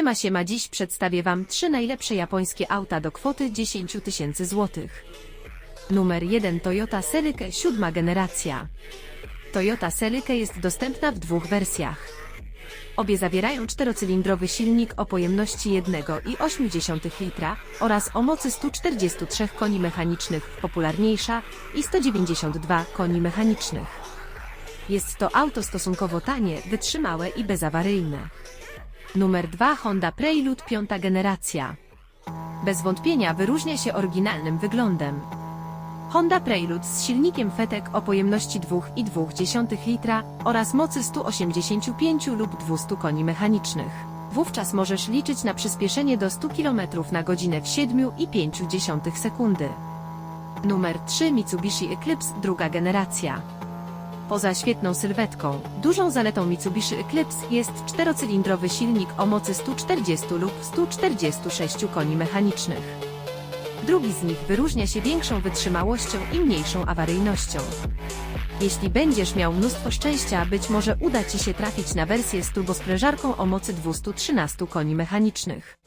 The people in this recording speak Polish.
Siema siema dziś przedstawię Wam trzy najlepsze japońskie auta do kwoty 10 tysięcy złotych. Numer 1 Toyota Celica siódma generacja. Toyota Celica jest dostępna w dwóch wersjach. Obie zawierają czterocylindrowy silnik o pojemności 1,8 litra oraz o mocy 143 koni mechanicznych, popularniejsza i 192 koni mechanicznych. Jest to auto stosunkowo tanie, wytrzymałe i bezawaryjne. Numer 2 Honda Prelude piąta generacja. Bez wątpienia wyróżnia się oryginalnym wyglądem. Honda Prelude z silnikiem Fetek o pojemności 2,2 litra oraz mocy 185 lub 200 koni mechanicznych. Wówczas możesz liczyć na przyspieszenie do 100 km na godzinę w 7,5 sekundy. Numer 3 Mitsubishi Eclipse druga generacja. Poza świetną sylwetką, dużą zaletą Mitsubishi Eclipse jest czterocylindrowy silnik o mocy 140 lub 146 koni mechanicznych. Drugi z nich wyróżnia się większą wytrzymałością i mniejszą awaryjnością. Jeśli będziesz miał mnóstwo szczęścia, być może uda Ci się trafić na wersję z turbosprężarką o mocy 213 koni mechanicznych.